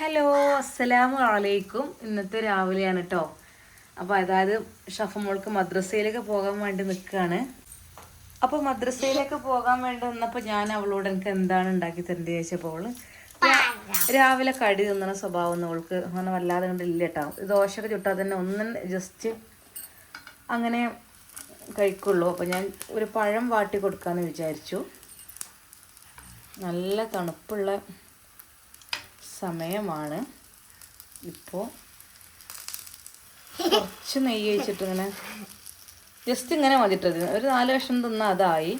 Hello അസ്സലാമു അലൈക്കും. ഇന്നത്തെ രാവിലെയാണ് കേട്ടോ അപ്പോൾ അതായത് ഷഫമോൾക്ക് മദ്രസയിലേക്ക് പോകാൻ വേണ്ടി നിൽക്കുകയാണ് അപ്പോൾ മദ്രസയിലേക്ക് പോകാൻ വേണ്ടി വന്നപ്പോൾ ഞാൻ അവളോട് എനിക്ക് എന്താണ് ഉണ്ടാക്കി തരേണ്ടത് ചോദിച്ചപ്പോൾ അവൾ രാവിലെ കടി തിന്നണ സ്വഭാവം അവൾക്ക് അങ്ങനെ വല്ലാതെ കണ്ട് ഇല്ല കേട്ടോ ദോശയൊക്കെ ചുട്ടാൽ തന്നെ ഒന്നും ജസ്റ്റ് അങ്ങനെ കഴിക്കുള്ളൂ. അപ്പോൾ ഞാൻ ഒരു പഴം വാട്ടി കൊടുക്കാമെന്ന് വിചാരിച്ചു. നല്ല തണുപ്പുള്ള സമയമാണ്. ഇപ്പോൾ കുറച്ച് നെയ്യ് വെച്ചിട്ടിങ്ങനെ ജസ്റ്റ് ഇങ്ങനെ മതിട്ടത് ഒരു നാല് കഷ്ണം തിന്ന അതായി.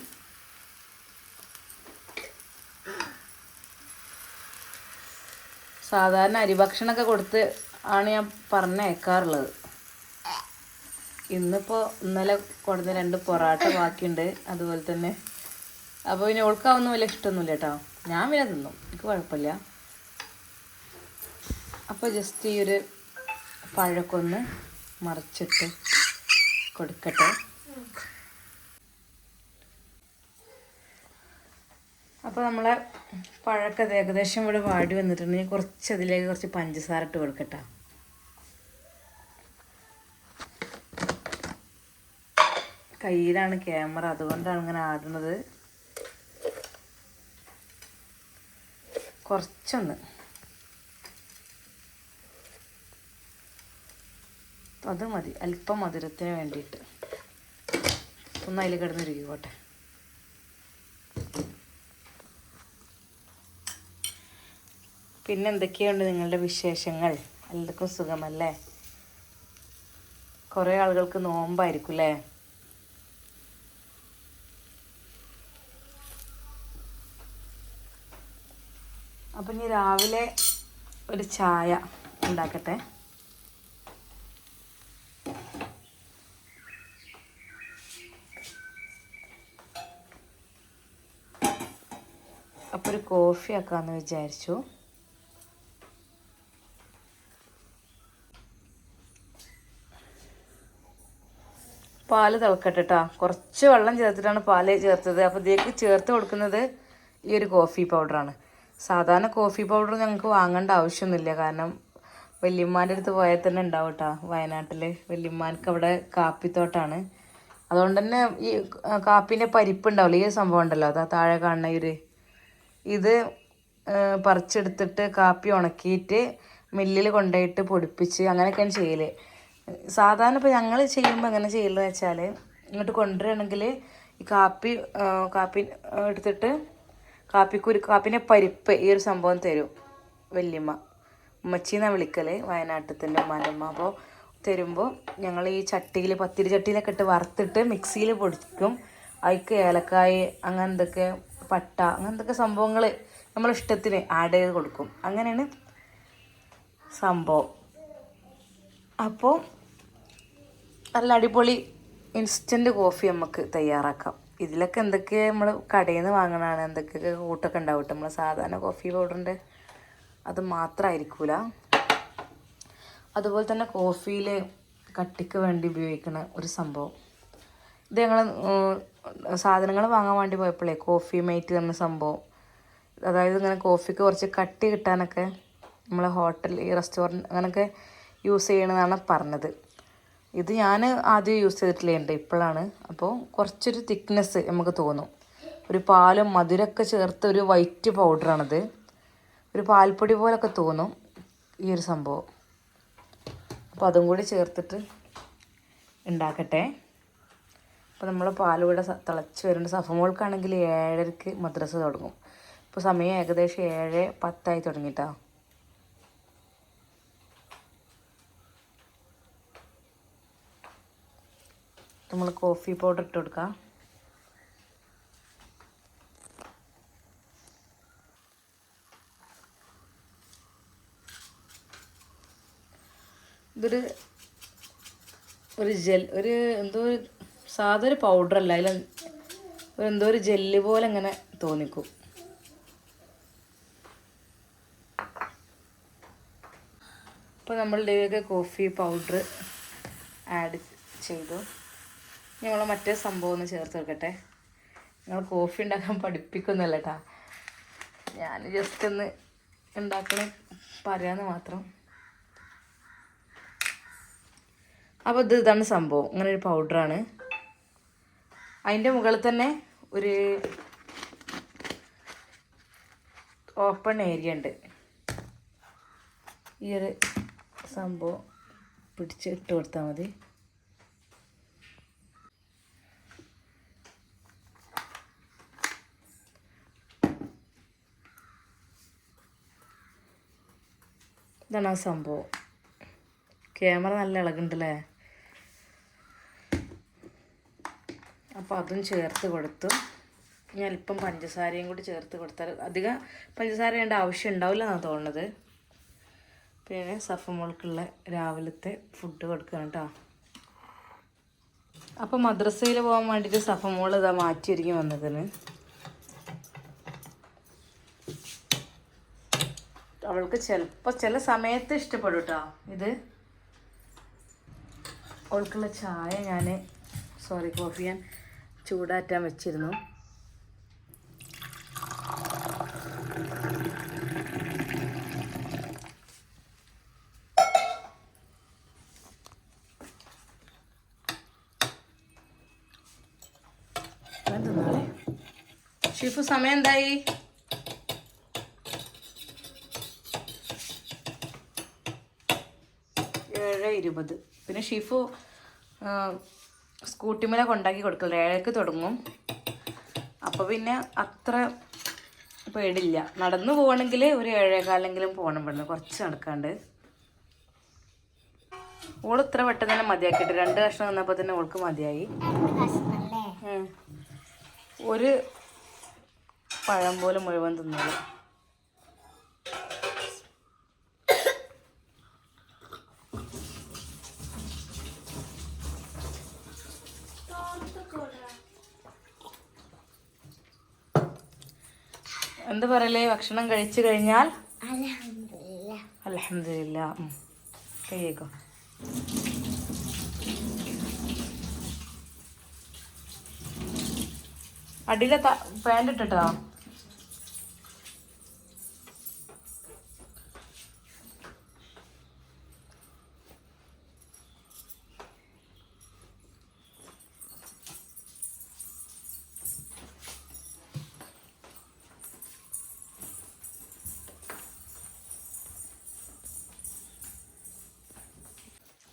സാധാരണ അരിഭക്ഷണമൊക്കെ കൊടുത്ത് ആണ് ഞാൻ പറഞ്ഞയക്കാറുള്ളത്. ഇന്നിപ്പോൾ ഇന്നലെ കൊടുത്ത രണ്ട് പൊറാട്ട ബാക്കിയുണ്ട്. അതുപോലെ തന്നെ. അപ്പോൾ പിന്നെ ഓൾക്കാവുന്ന വലിയ ഇഷ്ടമൊന്നുമില്ല കേട്ടോ. ഞാൻ പിന്നെ തിന്നും. എനിക്ക് കുഴപ്പമില്ല. അപ്പോൾ ജസ്റ്റ് ഈ ഒരു പഴമൊക്കെ ഒന്ന് മറിച്ചിട്ട് കൊടുക്കട്ടെ. അപ്പോൾ നമ്മളെ പഴമൊക്കെ ഏകദേശം ഇവിടെ വാടി വന്നിട്ടുണ്ടെങ്കിൽ കുറച്ച് അതിലേക്ക് കുറച്ച് പഞ്ചസാര ഇട്ട് കൊടുക്കട്ടെ. കയ്യിലാണ് ക്യാമറ. അതുകൊണ്ടാണ് ഇങ്ങനെ ആടുന്നത്. കുറച്ചൊന്ന് അത് മതി. അല്പം മധുരത്തിന് വേണ്ടിയിട്ട്. ഒന്ന് അതിൽ കിടന്നിരിക്കോട്ടെ പിന്നെ എന്തൊക്കെയുണ്ട് നിങ്ങളുടെ വിശേഷങ്ങൾ? എല്ലാവർക്കും സുഖമല്ലേ? കുറേ ആളുകൾക്ക് നോമ്പായിരിക്കും അല്ലേ അപ്പം ഇനി രാവിലെ ഒരു ചായ ഉണ്ടാക്കട്ടെ. കോഫി ആക്കാമെന്ന് വിചാരിച്ചു. പാൽ തിളക്കട്ടെ കേട്ടോ കുറച്ച് വെള്ളം ചേർത്തിട്ടാണ് പാൽ ചേർത്തത്. അപ്പോൾ ഇതിലേക്ക് ചേർത്ത് കൊടുക്കുന്നത് ഈ ഒരു കോഫി പൗഡറാണ്. സാധാരണ കോഫി പൗഡർ ഞങ്ങൾക്ക് വാങ്ങേണ്ട ആവശ്യമൊന്നുമില്ല. കാരണം വല്യമ്മാന്റെ അടുത്ത് പോയാൽ തന്നെ ഉണ്ടാവും കേട്ടോ വയനാട്ടിൽ വല്യമ്മാർക്ക് അവിടെ കാപ്പിത്തോട്ടാണ്. അതുകൊണ്ട് തന്നെ ഈ കാപ്പിന്റെ പരിപ്പ് ഉണ്ടാവില്ല? ഈ സംഭവം ഉണ്ടല്ലോ. അതാ താഴെ കാണുന്ന ഈ ഒരു ഇത് പറിച്ചെടുത്തിട്ട് കാപ്പി ഉണക്കിയിട്ട് മില്ലിൽ കൊണ്ടുപോയിട്ട് പൊടിപ്പിച്ച് അങ്ങനെയൊക്കെയാണ് ചെയ്യൽ സാധാരണ ഇപ്പോൾ ഞങ്ങൾ ചെയ്യുമ്പോൾ എങ്ങനെ ചെയ്യലെന്ന് വെച്ചാൽ ഇങ്ങോട്ട് കൊണ്ടുവരികയാണെങ്കിൽ ഈ കാപ്പി കാപ്പി എടുത്തിട്ട് കാപ്പിക്കുരു കാപ്പിന്റെ പരിപ്പ് ഈ ഒരു സംഭവം തരും വല്യമ്മ. ഉമ്മച്ചീന്നാണ് വിളിക്കൽ വയനാട്ടിന്റെ ഉമ്മാന്റമ്മ. അപ്പോൾ തരുമ്പോൾ ഞങ്ങൾ ഈ ചട്ടിയിൽ പത്തിരി ചട്ടിയിലൊക്കെ ഇട്ട് വറുത്തിട്ട് മിക്സിയിൽ പൊടിക്കും. അതിക്ക് ഏലക്കായ അങ്ങനെ എന്തൊക്കെ പട്ട അങ്ങനെ എന്തൊക്കെ സംഭവങ്ങൾ നമ്മളെ ഇഷ്ടത്തിന് ആഡ് ചെയ്ത് കൊടുക്കും. അങ്ങനെയാണ് സംഭവം. അപ്പോൾ നല്ല അടിപൊളി ഇൻസ്റ്റന്റ് കോഫി നമുക്ക് തയ്യാറാക്കാം. ഇതിലൊക്കെ എന്തൊക്കെ നമ്മൾ കടയിൽ നിന്ന് വാങ്ങണതാണ് എന്തൊക്കെയൊക്കെ കൂട്ടൊക്കെ ഉണ്ടാവും നമ്മൾ സാധാരണ കോഫി പൗഡറിന്റെ അത് മാത്രമായിരിക്കൂല അതുപോലെ തന്നെ കോഫിയിൽ കട്ടിക്ക് വേണ്ടി ഉപയോഗിക്കുന്ന ഒരു സംഭവം. ഇത് ഞങ്ങൾ സാധനങ്ങൾ വാങ്ങാൻ വേണ്ടി പോയപ്പോഴേ കോഫി മേറ്റ് എന്ന സംഭവം. അതായത് ഇങ്ങനെ കോഫിക്ക് കുറച്ച് കട്ടി കിട്ടാനൊക്കെ നമ്മൾ ഹോട്ടൽ ഈ റെസ്റ്റോറന്റ് അങ്ങനെയൊക്കെ യൂസ് ചെയ്യണമെന്നാണ് പറഞ്ഞത്. ഇത് ഞാൻ ആദ്യം യൂസ് ചെയ്തിട്ടില്ലേണ്ട ഇപ്പോഴാണ് അപ്പോൾ കുറച്ചൊരു തിക്നെസ് നമുക്ക് തോന്നും. ഒരു പാലും മധുരമൊക്കെ ചേർത്ത് ഒരു വൈറ്റ് പൗഡറാണിത് ഒരു പാൽപ്പൊടി പോലൊക്കെ തോന്നും ഈ ഒരു സംഭവം. അപ്പോൾ അതും കൂടി ചേർത്തിട്ട് ഉണ്ടാക്കട്ടെ. അപ്പോൾ നമ്മൾ പാലൂടെ തിളച്ച് വരുന്നുണ്ട് സഫമോൾക്കാണെങ്കിൽ ഏഴരക്ക് മദ്രസ തുടങ്ങും. ഇപ്പോൾ സമയം ഏകദേശം ഏഴ് പത്തായി തുടങ്ങിയിട്ടാ നമ്മൾ കോഫി പൗഡർ ഇട്ട് കൊടുക്കാം. ഇതൊരു ഒരു ജെൽ ഒരു എന്തോ സാധാ ഒരു പൗഡർ അല്ല അതിൽ എന്തോ ഒരു ജെല്ല് പോലെ ഇങ്ങനെ തോന്നിക്കും. അപ്പോൾ നമ്മൾ ഇതിലേക്ക് കോഫി പൗഡർ ആഡ് ചെയ്തു. ഞങ്ങൾ മറ്റേ സംഭവം ഒന്ന് ചേർത്ത് വെക്കട്ടെ. ഞങ്ങൾ കോഫി ഉണ്ടാക്കാൻ പഠിപ്പിക്കുന്നില്ല കേട്ടാ ഞാൻ ജസ്റ്റ് ഒന്ന് ഉണ്ടാക്കണ പറയാന്ന് മാത്രം. അപ്പോൾ ഇത് ഇതാണ് സംഭവം. ഇങ്ങനെ ഒരു പൗഡറാണ് അതിന്റെ മുകളിൽ തന്നെ ഒരു ഓപ്പൺ ഏരിയ ഉണ്ട്. ഈ ഒരു സംഭവം പിടിച്ച് ഇട്ട് കൊടുത്താൽ മതി. ഇതാണ് ആ സംഭവം. ക്യാമറ നല്ല ഇളകുണ്ടല്ലേ അപ്പോൾ അതും ചേർത്ത് കൊടുത്തു. ഇനി അല്പം പഞ്ചസാരയും കൂടി ചേർത്ത് കൊടുത്താൽ അധികം പഞ്ചസാര വേണ്ട ആവശ്യം ഉണ്ടാവില്ല എന്നാണ് തോന്നുന്നത്. പിന്നെ സഫമോൾക്കുള്ള രാവിലത്തെ ഫുഡ് കൊടുക്കണം കേട്ടോ. അപ്പോൾ മദ്രസയിൽ പോകാൻ വേണ്ടിയിട്ട് സഫമോൾ ഇതാ മാറ്റിയിരിക്കും വന്നതിന്. അവൾക്ക് ചിലപ്പോൾ ചില സമയത്ത് ഇഷ്ടപ്പെടും കേട്ടോ ഇത്. അവൾക്കുള്ള ചായ ഞാൻ സോറി കോഫി ഞാൻ ചൂടാറ്റാൻ വെച്ചിരുന്നു. ഷിഫു സമയം എന്തായി? ഏഴ് ഇരുപത്. പിന്നെ ഷിഫു സ്കൂട്ടിമേലെ കൊണ്ടാക്കി കൊടുക്കില്ല ഏഴരക്ക് തുടങ്ങും. അപ്പോൾ പിന്നെ അത്ര പേടില്ല. നടന്നു പോകണമെങ്കിൽ ഒരു ഏഴേകാലെങ്കിലും പോകണം ഇവിടുന്ന്. കുറച്ച് നടക്കാണ്ട്. ഓൾ ഇത്ര പെട്ടെന്ന് തന്നെ മതിയാക്കിയിട്ട് രണ്ട് കഷ്ണം വന്നപ്പോൾ തന്നെ ഓൾക്ക് മതിയായി. ഒരു പഴം പോലും മുഴുവൻ തിന്നോളൂ എന്ത് പറയലേ? ഭക്ഷണം കഴിച്ചു കഴിഞ്ഞാൽ? അലഹമില്ല കഴിയേക്കോ. അടിയിലെ പാന്റ് ഇട്ടിട്ടോ?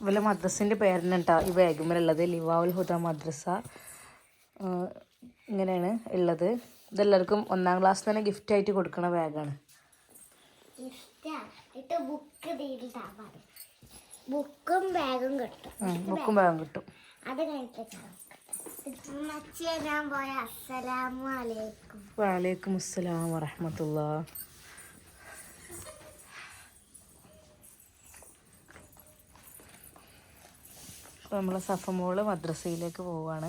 ഇവലെ മദ്രസിന്റെ കേട്ടോ ഈ ബാഗുമേലുള്ളത് ലിവാവുൽ ഹുദ മദ്രസ. ഇങ്ങനെയാണ് ഉള്ളത്. ഇതെല്ലാവർക്കും ഒന്നാം ക്ലാസ് തന്നെ ഗിഫ്റ്റ് ആയിട്ട് കൊടുക്കണ ബാഗാണ്. ബുക്ക് ബാഗും കിട്ടും. ബുക്കും ബാഗും കിട്ടും. അത് കഴിഞ്ഞിട്ട് വാലേക്കും അസ്സലാം വറഹമത്തുള്ള. അപ്പോൾ നമ്മളെ സഫമോൾ മദ്രസയിലേക്ക് പോവാണ്.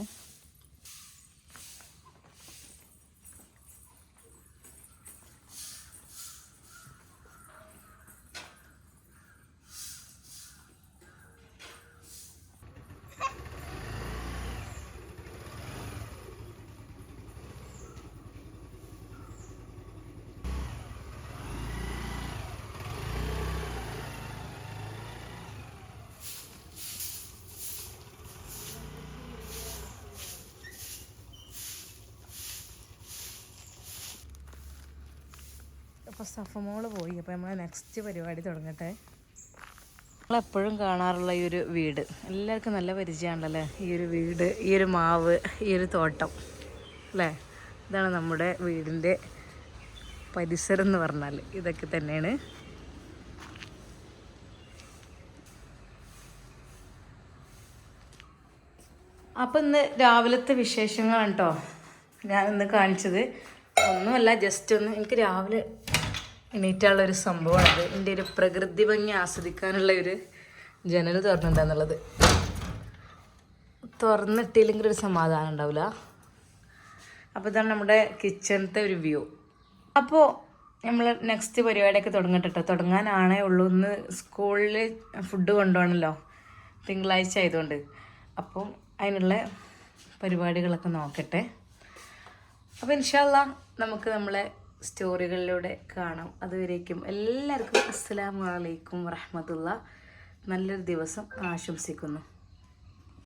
അപ്പോൾ സഫമോൾ പോയി. അപ്പോൾ നമ്മൾ നെക്സ്റ്റ് പരിപാടി തുടങ്ങട്ടെ. നമ്മളെപ്പോഴും കാണാറുള്ള ഈ ഒരു വീട്. എല്ലാവർക്കും നല്ല പരിചയമാണല്ലേ ഈ ഒരു വീട് ഈ ഒരു മാവ് ഈ ഒരു തോട്ടം അല്ലേ? ഇതാണ് നമ്മുടെ വീടിന്റെ പരിസരം എന്ന് പറഞ്ഞാൽ ഇതൊക്കെ തന്നെയാണ്. അപ്പം ഇന്ന് രാവിലത്തെ വിശേഷങ്ങളാണ് കേട്ടോ ഞാൻ ഇന്ന് കാണിച്ചത്. ഒന്നുമല്ല ജസ്റ്റ് ഒന്ന് എനിക്ക് രാവിലെ എണീറ്റുള്ള ഒരു സംഭവമാണത് എന്റെ ഒരു പ്രകൃതി ഭംഗി ആസ്വദിക്കാനുള്ള ഒരു ജനൽ തുറന്നിട്ടുണ്ടെന്നുള്ളത് തുറന്നിട്ടില്ലെങ്കിൽ ഒരു സമാധാനം ഉണ്ടാവില്ല. അപ്പോൾ ഇതാണ് നമ്മുടെ കിച്ചണത്തെ ഒരു വ്യൂ. അപ്പോൾ നമ്മൾ നെക്സ്റ്റ് പരിപാടിയൊക്കെ തുടങ്ങട്ടെ തുടങ്ങാനാണേ ഉള്ളൂ. ഇന്ന് സ്കൂളിൽ ഫുഡ് കൊണ്ടുപോകണമല്ലോ. തിങ്കളാഴ്ച ആയതുകൊണ്ട്. അപ്പോൾ അതിനുള്ള പരിപാടികളൊക്കെ നോക്കട്ടെ. അപ്പോൾ ഇൻഷാല്ല നമുക്ക് നമ്മളെ സ്റ്റോറികളിലൂടെ കാണാം. അതുവരേക്കും എല്ലാവർക്കും അസ്സലാമു അലൈക്കും വറഹമത്തുള്ള നല്ലൊരു ദിവസം ആശംസിക്കുന്നു.